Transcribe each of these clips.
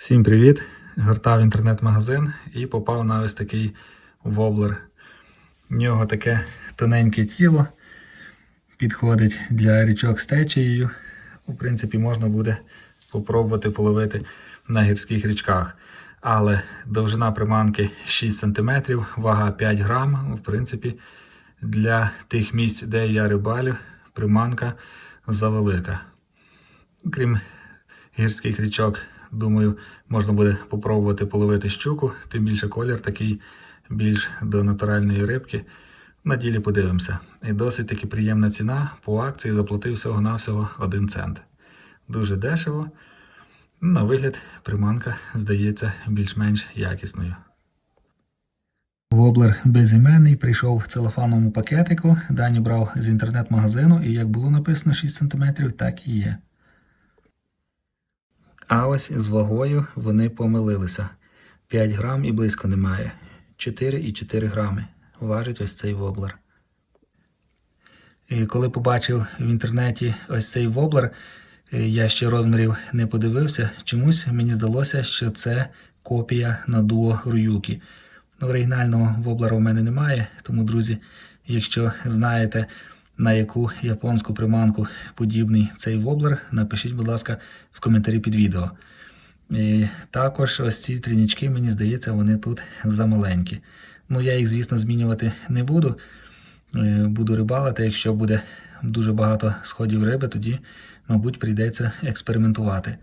Всім привіт! Гортав інтернет-магазин і попав на ось такий воблер. У нього таке тоненьке тіло, підходить для річок з течією. У принципі, можна буде попробувати половити на гірських річках. Але довжина приманки 6 см, вага 5 грам. В принципі, для тих місць, де я рибалю, приманка завелика. Крім гірських річок, думаю, можна буде попробувати половити щуку, тим більше колір такий більш до натуральної рибки. На ділі подивимося. І досить таки приємна ціна. По акції заплатив всього-навсього 1 цент. Дуже дешево. На вигляд приманка здається більш-менш якісною. Воблер безіменний прийшов в целофановому пакетику. Дані брав з інтернет-магазину, і як було написано 6 см, так і є. А ось з вагою вони помилилися. 5 грам і близько немає. 4,4 грами важить ось цей воблер. І коли побачив в інтернеті ось цей воблер, е, я ще розмірів не подивився. Чомусь мені здалося, що це копія на дуо Руюкі. Оригінального воблера у мене немає, тому, друзі, якщо знаєте, на яку японську приманку подібний цей воблер, напишіть, будь ласка, в коментарі під відео. І також ось ці трінічки, мені здається, вони тут замаленькі. Ну, я їх, звісно, змінювати не буду. Е, Буду рибалити. Якщо буде дуже багато сходів риби, тоді, мабуть, прийдеться експериментувати.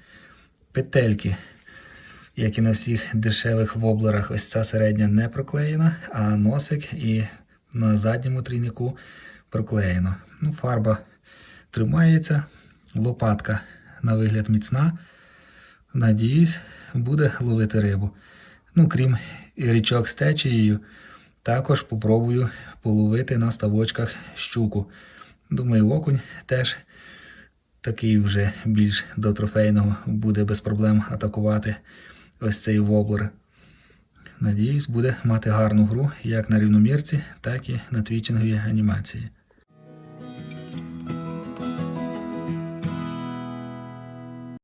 Петельки, як і на всіх дешевих воблерах, ось ця середня не проклеєна, а носик і на задньому трійнику проклеєно. Ну, фарба тримається, лопатка на вигляд міцна. Надіюсь, буде ловити рибу. Ну, крім річок з течією, також попробую половити на ставочках щуку. Думаю, окунь теж такий вже більш до трофейного буде без проблем атакувати ось цей воблер. Надіюсь, буде мати гарну гру як на рівномірці, так і на твічинговій анімації.